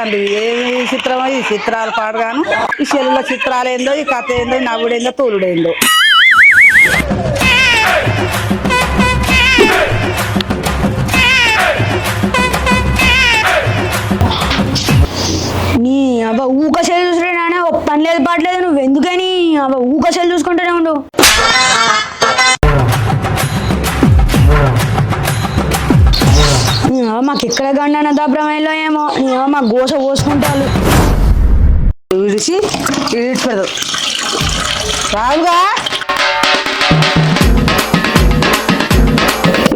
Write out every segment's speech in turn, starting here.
చూడండి ఏమి చిత్రమో ఈ చిత్రాలు పాడగాను. ఈ చెల్లుల చిత్రాలు ఏందో ఈ కథ ఏందో ఈ నవ్వుడేందో తోలుడేందో. నీ అవ ఊక సెల్ చూసుకుంటే నాన్న ఒక పని లేదు పాటలేదు నువ్వు ఎందుకని అబ్బా ఊక సెల్ చూసుకుంటూనే ఉండు. ఎక్కడ గండన దాబ్రమేలో ఏమో? మా గోస పోసుకుంటారు విడిచి ఇడిచిపెడదు రావుగా?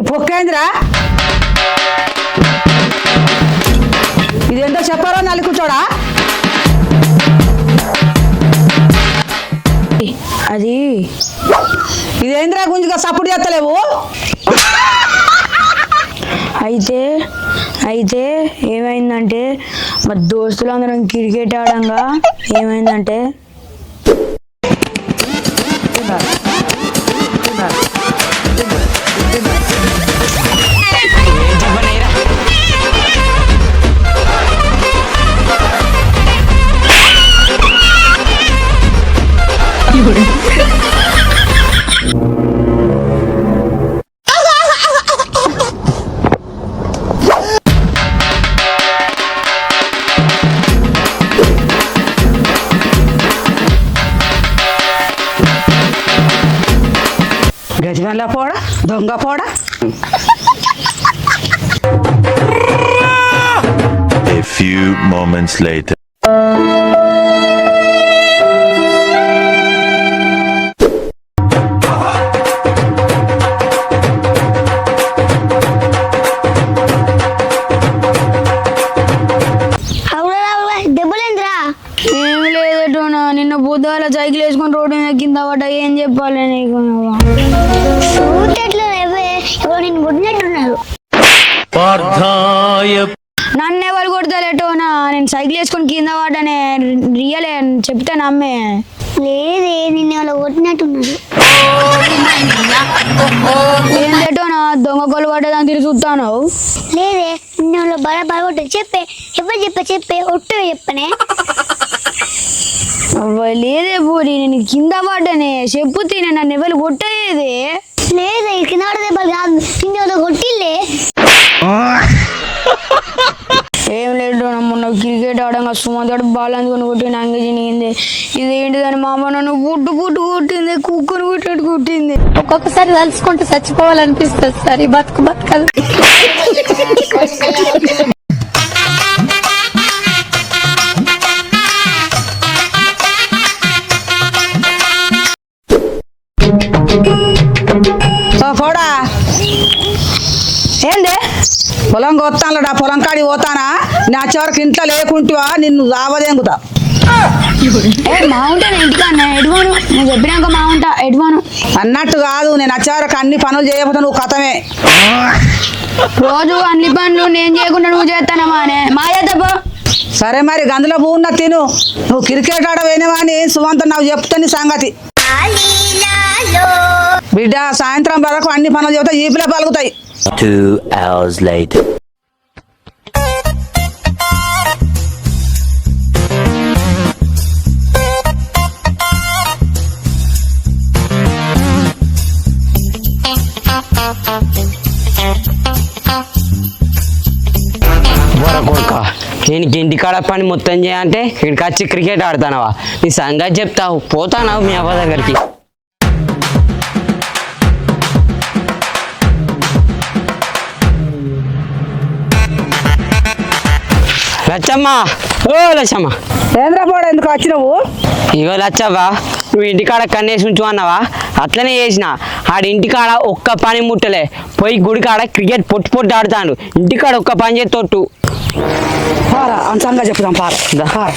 పొక్కేంద్రా? ఇదేంటో చెప్పారో నల్లి కూర్చోడా? అది ఇదేంద్రా గుంజుగా సపోర్ట్ చేస్తలేవు? అయితే అయితే ఏమైందంటే మా దోస్తులు అందరం క్రికెట్ ఆడంగా ఏమైందంటే? గజమెల్ల పోడ దొంగ పోడ A few moments later. పడ్డా ఏం చెప్పాలి నీకు నేను కొట్టినట్టున్నారు? నన్ను ఎవరు కొడతలేటోనా నేను సైకిల్ వేసుకొని కింద పడ్డానే రియలే చెప్తే నమ్మే. లేదే నిన్న ఎవరో కొట్టినట్టున్నారు. ఏం లేటోనా దొంగ కొలు పడ్డదని తిరిగి చూస్తాను లేదే నిన్న ఎవరో బల బల కొట్టారు చెప్పే ఎవరు చెప్పే చెప్పే ఒట్టు చెప్పనే. లేదే పూరి నేను కింద పడ్డానే. చెప్పు తినే నన్ను ఎవరు కొట్టలేదే? లేదే కింద పడే దెబ్బలు కాదు. నిన్న కొట్టిల్లే. క్రికెట్ ఆడంగా సుమంతోడు బాల్ అందుకొని కొట్టింది అంగేజీ నీంది ఇది ఏంటిదని మా అమ్మ నన్ను పుట్టు పుట్టు కొట్టింది కుక్కను కొట్టినట్టు కొట్టింది. ఒక్కొక్కసారి తలుచుకుంటే చచ్చిపోవాలనిపిస్తుంది సార్ ఈ బతుకు బతకదు. పొలం కొత్తానుడా? పొలం కాడి పోతానా? నా చివరికి ఇంట్లో లేకుంటివా? నిన్ను రావదేంగుతా. ఏ మా ఉంటా ఇంటికన్నా ఎడవాను నువ్వు చెప్పినాక మా ఉంటా. ఎడవాను అన్నట్టు కాదు నేను వచ్చేవరకు అన్ని పనులు చేయకపోతే నువ్వు కథమే. రోజు అన్ని పనులు నేను చేయకుండా నువ్వు చేస్తానా మానే మా చేతపో సరే మరి గందులో పూన్న తిను. నువ్వు క్రికెట్ ఆడ పోయినవని సుమంత నాకు చెప్తాను సంగతి. బిడ్డ సాయంత్రం వరకు అన్ని పనులు చెబితే ఈపులే పలుకుతాయి. Two hours later. బోర నేను ఇంటికాడ పని మొత్తం చేయంటే ఇక్కడికి వచ్చి క్రికెట్ ఆడతానవా? నీ సంగతి చెప్తావు. పోతానావు మీ అవ్వ దగ్గరికి? లచ్చమ్మ. ఓ లచ్చమ్మ. ఏంద్రా పోడా ఎందుకు వచ్చినావు? ఇగో లచ్చవ్వా నువ్వు ఇంటికాడ కన్నేసి ఉంచు అన్నావా? అట్లనే చేసిన. ఆడి ఇంటికాడ ఒక్క పని ముట్టలే. పోయి గుడికాడ క్రికెట్ పొట్టు పొట్టు ఆడుతాడు. ఇంటికాడ ఒక్క పని చేసి తొట్టు పారా అంతంగా చెప్పుదాం పారా. దా. పారా.